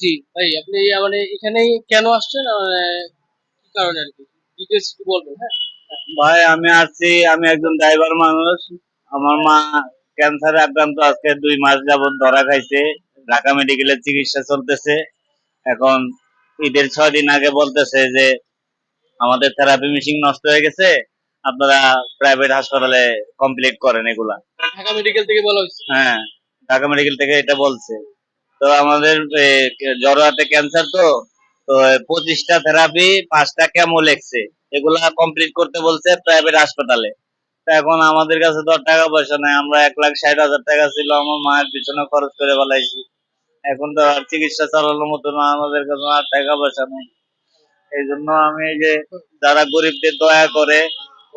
জি ভাই আপনি মানে এখানে কেন আসছেন? কি কারণে আর কি? ডিটেলস একটু বলবেন হ্যাঁ? ভাই আমি আসছি আমি একজন ড্রাইভার মানুষ। আমার মা ক্যান্সারে আক্রান্ত আজকে দুই মাস যাবত ধরা খাইছে। ঢাকা মেডিকেলের চিকিৎসা চলতেছে। এখন ঈদের ছয় দিন আগে বলতেছে যে আমাদের থেরাপি মেশিন নষ্ট হয়ে গেছে আপনারা প্রাইভেট হাসপাতালে কমপ্লিট করেন এগুলা। ঢাকা মেডিকেল থেকে বলা হয়েছে? হ্যাঁ ঢাকা মেডিকেল থেকে এটা বলছে। তো আমাদের জড়োয়াতে ক্যান্সার তো তো পঁচিশটা থেরাপি পাঁচটা কেমো লেখছে এগুলা কমপ্লিট করতে বলছে প্রাইভেট হাসপাতালে। তা এখন আমাদের কাছে তো টাকা পয়সা নাই, আমরা এক লাখ ষাট হাজার টাকা ছিল, আমার মায়ের পিছনে খরচ করে ফেলাইছি। এখন তো আর চিকিৎসা চালানোর মতো না, আমাদের কাছে আর টাকা পয়সা নেই। এই জন্য আমি যে, যারা গরিবদের দয়া করে,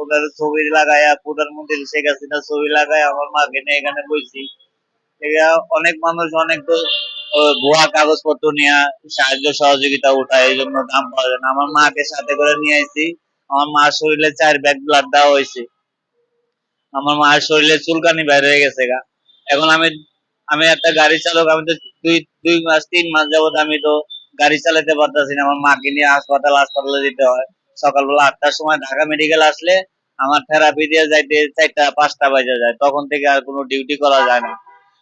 ওদের ছবি লাগায়া প্রধানমন্ত্রী শেখ হাসিনা ছবি লাগাই আমার মাকে নিয়ে এখানে বইছি। অনেক মানুষ, অনেক ভুয়া কাগজপত্র নিয়ে সাহায্য সহযোগিতা উঠায়, এই জন্য দাম পাওয়া যায় না। আমার মাকে সাথে করে নিয়ে আসছি আমার মার শরীরে চার ব্যাগ ব্লাড দেওয়া হয়েছে। আমার মায়ের শরীরে চুলকানি বের হয়ে গেছে গা। এখন আমি আমি একটা গাড়ি চালক, আমি তো দুই দুই মাস, তিন মাস যাবত আমি তো গাড়ি চালাতে পারতেছি না। আমার মাকে নিয়ে হাসপাতাল, হাসপাতালে যেতে হয়। সকালবেলা আটটার সময় ঢাকা মেডিকেল আসলে আমার থেরাপি দিয়ে যাইতে চারটা, পাঁচটা বাজে যায়। তখন থেকে আর কোনো ডিউটি করা যায় না।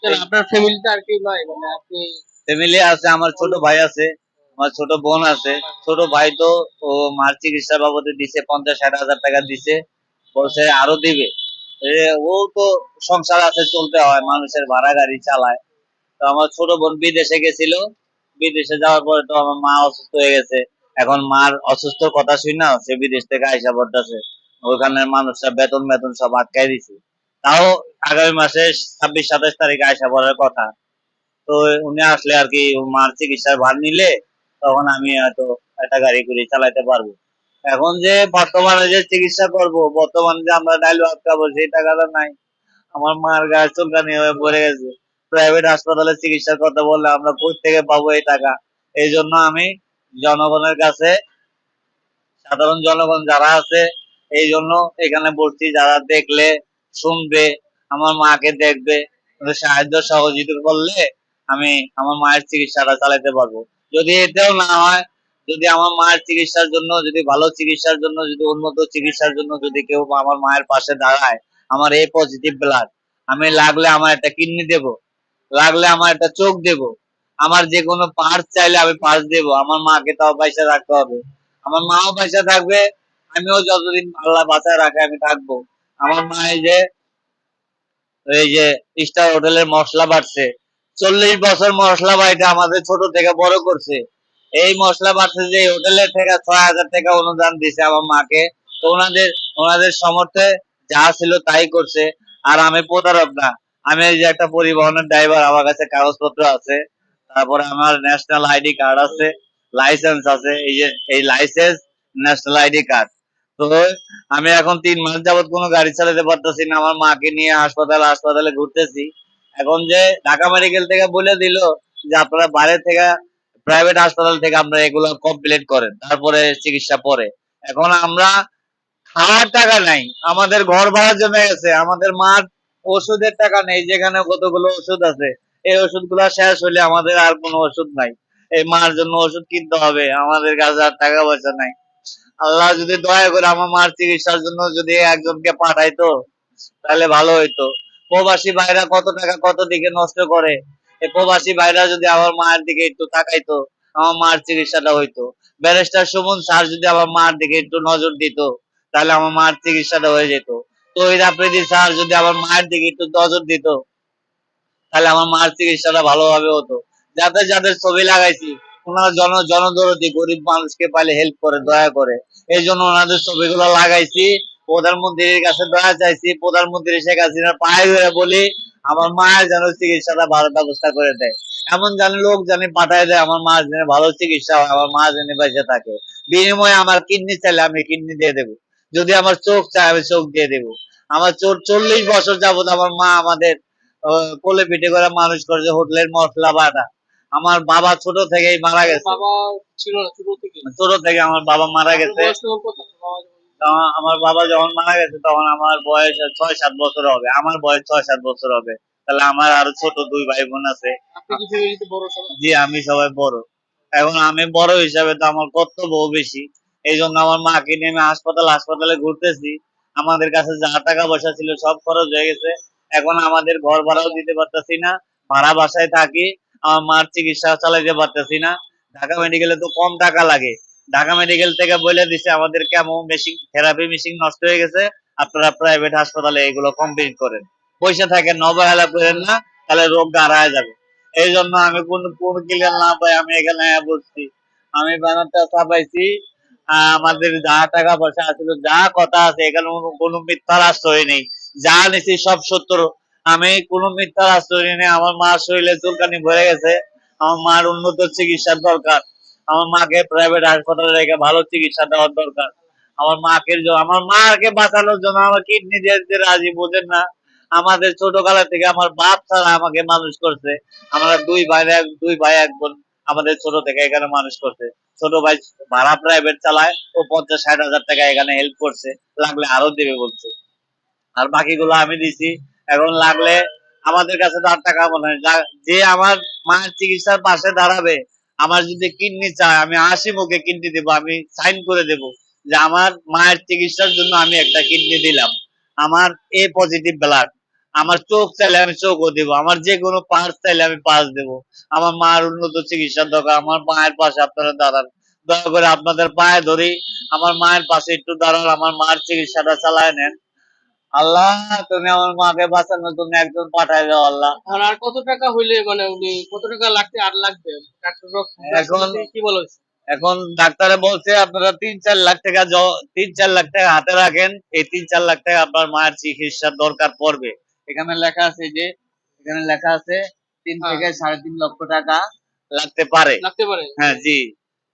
আপনার ফ্যামিলিতে আর কেউ নাই মানে আপনি ফ্যামিলি আছে, আমার ছোট ভাই আছে, আমার ছোট বোন আছে। ছোট ভাই তো, ও মার চিকিৎসা বাবদে দিছে, পঞ্চাশ ষাট হাজার টাকা দিছে, বলছে আরও দিবে। ও তো সংসার আছে, চলতে হয়, মানুষের ভাড়া গাড়ি চালায়। তো আমার ছোট বোন বিদেশে গেছিল, বিদেশে যাওয়ার পরে তো আমার মা অসুস্থ হয়ে গেছে। এখন মার অসুস্থ কথা শুই না, সে বিদেশ থেকে আইসা পড়তেছে। ওখানের মানুষরা বেতন বেতন সব আটকাই দিছে। তাও আগামী মাসে ছাব্বিশ, সাতাশ তারিখে আইসা পড়ার কথা। তো উনি আসলে আর কি মার চিকিৎসার ভার নিলে তখন আমি হয়তো একটা গাড়ি করে চালাতে পারব। এখন যে বর্তমানে যে চিকিৎসা করব, বর্তমানে যে আমরা ডাইল আটকাবো সেই টাকাটা নাই। আমার মার গায়ে চুলকানি হয়ে পড়ে গেছে। প্রাইভেট হাসপাতালে চিকিৎসা করতে বললে আমরা কোথা থেকে পাবো এই টাকা? এই জন্য আমি জনগণের কাছে, সাধারণ জনগণ যারা আছে, এই জন্য এখানে বলছি, যারা দেখলে, শুনবে আমার মাকে দেখবে সাহায্য সহযোগিতা করলে আমি আমার মায়ের চিকিৎসাটা চালাতে পারব। যদি এটাও না হয়, যদি আমার মায়ের চিকিৎসার জন্য, যদি ভালো চিকিৎসার জন্য, যদি উন্নত চিকিৎসার জন্য যদি কেউ আমার মায়ের পাশে দাঁড়ায়, আমার এই পজিটিভ ব্লাড আমি লাগলে আমার একটা কিডনি দেব, লাগলে আমার একটা চোখ দেব, আমার যে কোনো পার্ট চাইলে আমি পার্স দেব, আমার মাকে তাও পয়সা রাখতে হবে। আমার মাও পয়সা থাকবে, আমিও যতদিন আল্লাহ বাঁচায় রাখে আমি থাকব। আমার মা এই যে এই যে স্টার হোটেলের মশলা বাড়ছে। চল্লিশ বছর মশলা বাড়িটা আমাদের ছোট থেকে বড় করছে। এই মশলা বাড়ছে যে হোটেলের থেকে ছয় হাজার টাকা অনুদান দিছে আমার মাকে। তো ওনাদের ওনাদের সমর্থে যা ছিল তাই করছে। আর আমি প্রতারক না। আমি এই যে একটা পরিবহনের ড্রাইভার আমার কাছে কাগজপত্র আছে। তারপরে আমার ন্যাশনাল আইডি কার্ড আছে লাইসেন্স আছে। এই যে, এই লাইসেন্স ন্যাশনাল আইডি কার্ড তো আমি এখন তিন মাস যাবত কোনো গাড়ি চালাতে পারতেছি না। আমার মাকে নিয়ে হাসপাতাল, হাসপাতালে ঘুরতেছি। এখন যে ঢাকা মেডিকেল থেকে বলে দিল যে আপনারা বাইরে থেকে প্রাইভেট হাসপাতাল থেকে আমরা এগুলো কমপ্লিট করেন, তারপরে চিকিৎসা পরে। এখন আমরা খাওয়ার টাকা নাই, আমাদের ঘর ভাড়া জমে গেছে, আমাদের মার ওষুধের টাকা নেই, যেখানে কতগুলো ওষুধ আছে। এই ওষুধগুলো শেষ হলে আমাদের আর কোনো ওষুধ নাই। এই মার জন্য ওষুধ কিনতে হবে, আমাদের কাছে আর টাকা পয়সা নাই। আল্লাহ যদি দয়া করে আমার মার চিকিৎসার জন্য যদি একজনকে পাঠাইতো, তাহলে ভালো হইতো। প্রবাসী ভাইরা কত টাকা কত দিকে নষ্ট করে? প্রবাসী ভাইরা যদি আমার মায়ের দিকে একটু তাকাইতো, আমার মার চিকিৎসাটা হইতো। ব্যারিস্টার সুমন স্যার যদি আমার মার দিকে একটু নজর দিত, তাহলে আমার মার চিকিৎসাটা হয়ে যেত। তহিদ আফ্রিদি স্যার যদি আমার মায়ের দিকে একটু নজর দিত, তাহলে আমার মার চিকিৎসাটা ভালোভাবে হতো। যাদের যাদের ছবি লাগাইছি, ওনারা জন, জনদরদি, গরিব মানুষকে পাইলে হেল্প করে, দয়া করে। এই জন্য ওনাদের ছবিগুলো লাগাইছি। প্রধানমন্ত্রীর কাছে দয়া চাইছি, প্রধানমন্ত্রী শেখ হাসিনার পায়ে ধরে বলি, আমার মায়ের যেন চিকিৎসাটা ভালো ব্যবস্থা করে দেয়। এমন জানি লোক জানি পাঠায় দেয়, আমার মা যেন ভালো চিকিৎসা হয়, আমার মা যেন বেঁচে থাকে। বিনিময়ে আমার কিডনি চাইলে আমি কিডনি দিয়ে দেবো। যদি আমার চোখ চায়, আমি চোখ দিয়ে দেবো। আমার চোর চল্লিশ বছর যাবত আমার মা আমাদের কোলে পিঠে করে মানুষ করেছে, হোটেলের মশলা বাটা। আমার বাবা ছোট থেকেই মারা গেছে। বাবা ছিল না ছোট থেকে। ছোট থেকে আমার বাবা মারা গেছে। আমার বাবা যখন মারা গেছে তখন আমার বয়স ছয় সাত বছর হবে। আমার বয়স ছয় সাত বছর হবে। তাহলে আমার আরও ছোট দুই ভাই বোন আছে জি আমি সবাই বড়। এখন আমি বড় হিসাবে তো আমার কর্তব্য বেশি। এই জন্য আমার মাকে নিয়ে আমি হাসপাতাল হাসপাতালে ঘুরতেছি। আমাদের কাছে যা টাকা পয়সা ছিল সব খরচ হয়ে গেছে। এখন আমাদের ঘর ভাড়াও দিতে পারতেছি না। ভাড়া বাসায় থাকি। মার চিকিৎসা চালাইতে পারতেছি না। ঢাকা মেডিকেলে তো কম টাকা লাগে। ঢাকা মেডিকেল থেকে বলে দিছে, আমাদের কেমন মেশিন থেরাপি মেশিন নষ্ট হয়ে গেছে। আপনারা প্রাইভেট হাসপাতালে এগুলো কমপ্লিট করেন। পয়সা থাকেন অবহেলা করেন না, তাহলে রোগ হারায় যাবে। এই জন্য আমি কোন কোন ক্লিয়ার না পাই, আমি এখানে বসছি। আমি ব্যানারটা ছাপাইছি। আমাদের যা টাকা পয়সা আছিল যা কথা আছে, এখানে কোনো- মিথ্যার আশ্রয় নেই। যা নিছি সব সত্য। আমি কোনো মিথ্যার আশ্রয় নেই আমার মা শরীরে চুলকানি ভরে গেছে। আমার মার উন্নত চিকিৎসার দরকার। আমার মাকে প্রাইভেট হাসপাতালে রেখে ভালো চিকিৎসা দেওয়ার দরকার। আমার মাকে আমার মাকে বাঁচানোর জন্য আমার কিডনি দিয়ে রাজি বোঝেন না। আমাদের ছোটকালে থেকে আমার বাপ ছাড়া আমাকে মানুষ করছে। আমরা দুই ভাই দুই ভাই, এক বোন আমাদের ছোট থেকে এখানে মানুষ করছে। ছোট ভাই ভাড়া প্রাইভেট চালায় ও পঞ্চাশ, ষাট হাজার টাকা এখানে হেল্প করছে। লাগলে আরও দেবে বলছে। আর বাকিগুলো আমি দিছি। এখন লাগলে আমাদের কাছে তো আর টাকা মনে হয় যে আমার মায়ের চিকিৎসার পাশে দাঁড়াবে, আমার যদি কিডনি চায়, আমি হাসি মুখে কিডনি দেবো, আমি সাইন করে দেব যে আমার মায়ের চিকিৎসার জন্য আমি একটা কিডনি দিলাম। আমার এ পজিটিভ ব্লাড আমার চোখ চাইলে আমি চোখও দেবো, আমার যে কোনো পার্স চাইলে আমি পার্স দেবো। আমার মার উন্নত চিকিৎসার দরকার, আমার মায়ের পাশে আপনারা দাঁড়ান। দয়া করে আপনাদের পায়ে ধরি, আমার মায়ের পাশে একটু দাঁড়ান, আমার মার চিকিৎসাটা চালায় নেন। আল্লাহ তুমি আমার মাকে বাঁচানো তুমি একজন পাঠায় দাও আল্লাহ আর কত টাকা হইলে মানে উনি কত টাকা লাগতে আর লাগবে? এখন- কি বলে? এখন ডাক্তারে বলছে আপনারা তিন চার লাখ টাকা তিন চার লাখ টাকা হাতে রাখেন এই তিন চার লাখ টাকা আপনার মায়ের চিকিৎসার দরকার পড়বে। এখানে লেখা আছে যে এখানে লেখা আছে তিন হ্যাঁ। থেকে সাড়ে তিন লক্ষ টাকা লাগতে পারে। লাগতে পারে। হ্যাঁ জি।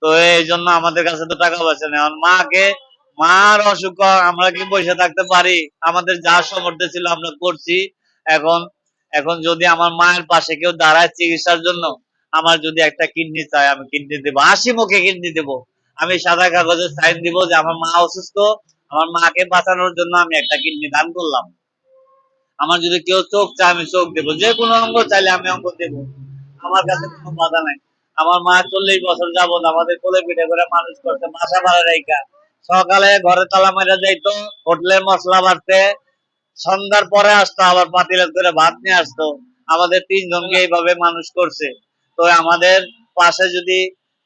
তো এই জন্য আমাদের কাছে তো টাকা পয়সা নেই। এখন মাকে মার অসুখ, আমরা কি বসে থাকতে পারি? আমাদের যা সামর্থ্য ছিল আমরা করছি। এখন এখন যদি আমার মায়ের পাশে কেউ দাঁড়ায় চিকিৎসার জন্য, আমার যদি একটা কিডনি চাই, আমি কিডনি দেবো। হাসি মুখে কিডনি দেবো। আমি সাদা কাগজে সাইন দিব যে আমার মা অসুস্থ, আমার মাকে বাঁচানোর জন্য আমি একটা কিডনি দান করলাম। আমার যদি কেউ চোখ চায়, আমি চোখ দেবো। যে কোনো অঙ্গ চাইলে আমি অঙ্গ দেবো। আমার কাছে কোনো বাধা নাই। আমার মা চল্লিশ বছর যাবত আমাদের কোলে পিঠে করে মানুষ করতে বাসা ভাড়া রেখা। সকালে ঘরে তালা মেরে যাইতো হোটেলের মশলা বাড়তে সন্ধ্যার পরে আসতো, আবার পাতিলের করে ভাত নিয়ে আসতো। আমাদের তিনজনকে এইভাবে মানুষ করছে। তো আমাদের পাশে যদি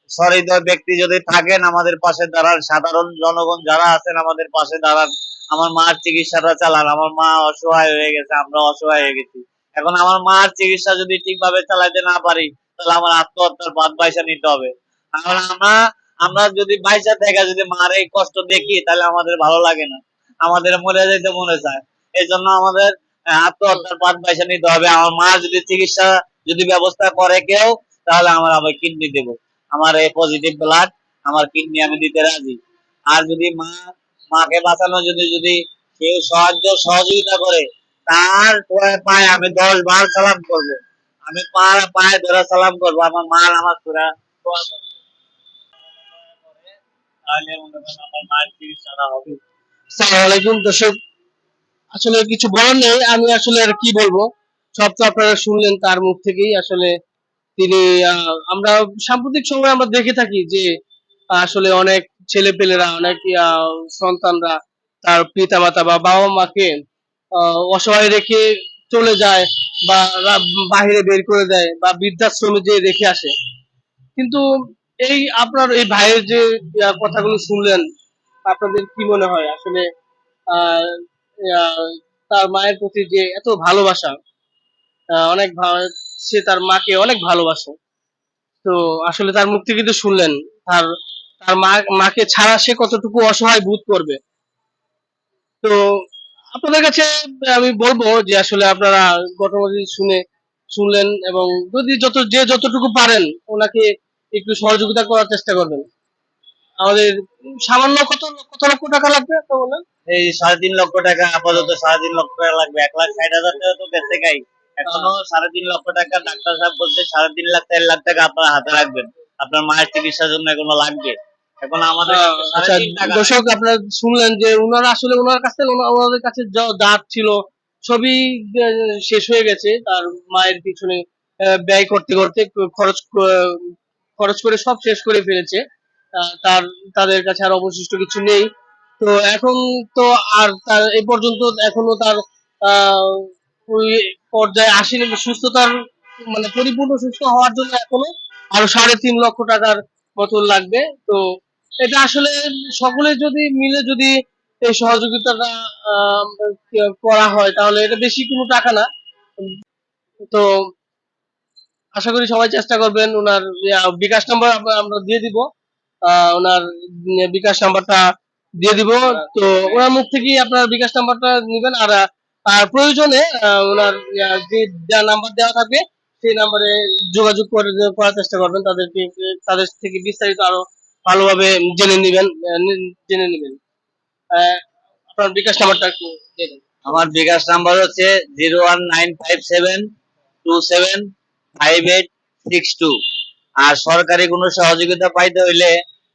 সহৃদয় ব্যক্তি যদি থাকেন, আমাদের পাশে দাঁড়ান। সাধারণ জনগণ যারা আছেন, আমাদের পাশে দাঁড়ান। আমার মার চিকিৎসাটা চালান। আমার মা অসহায় হয়ে গেছে, আমরা অসহায় হয়ে গেছি। এখন আমার মার চিকিৎসা যদি ঠিকভাবে চালাইতে না পারি, তাহলে আমার আত্মহত্যার বাদ পয়সা নিতে হবে। আমরা আমরা যদি বাইসা থেকে যদি মার এই কষ্ট দেখি, তাহলে আমাদের ভালো লাগে না। আমাদের মরে যেতে মনে চায়। এই জন্য আমাদের আত্মহত্যার বাদ পয়সা নিতে হবে। আমার মা যদি চিকিৎসা যদি ব্যবস্থা করে কেউ, তাহলে আমার আবার কিডনি দেব। আমার এই পজিটিভ ব্লাড আমার কিডনি আমি দিতে রাজি। আর যদি মা, মাকে বাঁচানো যদি যদি কেউ সাহায্য, সহযোগিতা করে, তার পায়ে- আমি দশ বার সালাম করব। আমি পায়ে ধরে সালাম করব। আমার মা আমার করবে। আসলে কিছু বলার নেই, আমি আসলে আর কি বলব? সব তো আপনারা শুনলেন তার মুখ থেকেই, আসলে তিনি আমরা সাম্প্রতিক আমরা দেখে থাকি যে, আসলে অনেক ছেলে পেলেরা অনেক সন্তানরা তার পিতা মাতা বা বাবা মাকে অসহায় রেখে চলে যায় বা বাহিরে বের করে দেয় বা বৃদ্ধাশ্রমে যে রেখে আসে। কিন্তু এই আপনার, এই ভাইয়ের যে কথাগুলো শুনলেন, আপনাদের কি মনে হয়? আসলে তার মায়ের প্রতি যে এত ভালোবাসা অনেক সে তার মাকে অনেক ভালোবাসে। তো আসলে তার মুক্তি কিন্তু শুনলেন। তার তার মা, মাকে ছাড়া সে কতটুকু অসহায় বোধ করবে? তো আপনাদের কাছে আমি বলব যে, আসলে আপনারা ঘটনাটি শুনে, শুনলেন এবং যদি যত, যে যতটুকু পারেন, ওনাকে একটু সহযোগিতা করার চেষ্টা করবেন। আমাদের সামান্য কত কত লক্ষ টাকা লাগবে তো বলেন? এই সাড়ে তিন লক্ষ টাকা আপাতত সাড়ে তিন লক্ষ টাকা লাগবে। এক লাখ ষাট হাজার টাকা তো বেঁচে গাই এখনও সাড়ে তিন লক্ষ টাকা ডাক্তার সাহেব বলছে সাড়ে তিন লাখ চার লাখ টাকা আপনার হাতে রাখবেন। আপনার মায়ের চিকিৎসার জন্য এগুলো লাগবে। এখন আমাদের কাছে আচ্ছা দর্শক আপনারা শুনলেন যে ওনারা আসলে ওনার কাছে ওনা- ওনাদের কাছে যা দাঁত ছিল সবই শেষ হয়ে গেছে। তার মায়ের পিছনে ব্যয় করতে করতে খরচ খরচ করে সব শেষ করে ফেলেছে। তার, তাদের কাছে আর অবশিষ্ট কিছু নেই। তো এখন তো আর তার এই পর্যন্ত এখনও তার ওই পর্যায়ে আসেনি। সুস্থতার মানে পরিপূর্ণ সুস্থ হওয়ার জন্য এখনও আরও সাড়ে তিন লক্ষ টাকার মতন লাগবে। তো এটা আসলে সকলে যদি মিলে যদি এই সহযোগিতাটা করা হয়, তাহলে এটা বেশি কোনো টাকা না। তো আশা করি সবাই চেষ্টা করবেন ওনার বিকাশ নাম্বার আমরা দিয়ে দিব। ওনার বিকাশ নাম্বারটা দিয়ে দিব। তো ওনার মুখ থেকেই আপনার বিকাশ নাম্বারটা নেবেন। আর আর প্রয়োজনে ওনার যে নাম্বার দেওয়া থাকবে, সেই নাম্বারে যোগাযোগ করে করার চেষ্টা করবেন। তাদেরকে, তাদের থেকে বিস্তারিত আরও ভালোভাবে জেনে নেবেন জেনে নেবেন। আপনার বিকাশ নাম্বারটা একটু আমার বিকাশ নাম্বার হচ্ছে zero one nine five seven two seven five eight six two. আর সরকারি কোনো সহযোগিতা পাইতে হইলে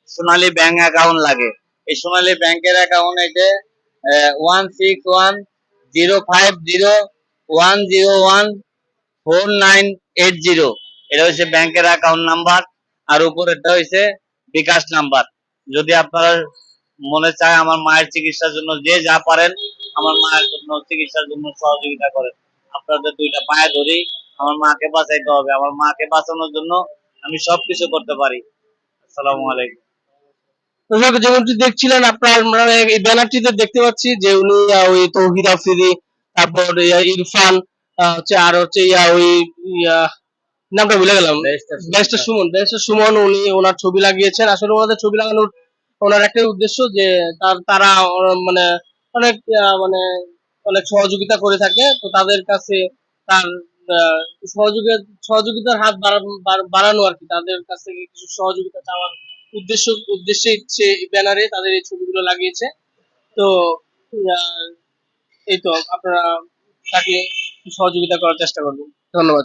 সোনালী ব্যাংক অ্যাকাউন্ট লাগে। এই সোনালী ব্যাংকের account one six one zero five zero one zero one four nine eight zero এটা হচ্ছে ব্যাংকের অ্যাকাউন্ট নাম্বার আর বিকাশ নাম্বার যদি আপনারা মনে চায় আমার মায়ের চিকিৎসার জন্য যে যা পারেন, আমার মায়ের জন্য চিকিৎসার জন্য সহযোগিতা করেন। আপনাদের দুইটা পায়ে ধরি। আমার মাকে বাঁচাইতে হবে আমার মাকে বাঁচানোর জন্য আমি সবকিছু করতে পারি। আসসালামু আলাইকুম। দর্শক যেমনটি দেখছিলেন আপনার এই ব্যানারটিতে দেখতে পাচ্ছি যে উনি ওই তৌহিদ আফ্রিদি তারপর ইরফান হচ্ছে আর হচ্ছে ইয়া ওই নামটা ভুলে গেলাম। ব্যারিস্টার সুমন। ব্যারিস্টার সুমন উনি ওনার ছবি লাগিয়েছেন। আসলে ওনাদের ছবি লাগানোর ওনার একটাই উদ্দেশ্য যে তার তারা মানে অনেক মানে অনেক সহযোগিতা করে থাকে। তো তাদের কাছে তার সহযোগিতা, সহযোগিতার হাত বাড়া- বাড়া- বাড়ানো আর কি। তাদের কাছ থেকে কিছু সহযোগিতা চাওয়ার উদ্দেশ্য উদ্দেশ্যে সে ব্যানারে তাদের এই ছবিগুলো লাগিয়েছে। তো এই তো, আপনারা তাকে সহযোগিতা করার চেষ্টা করবেন। ধন্যবাদ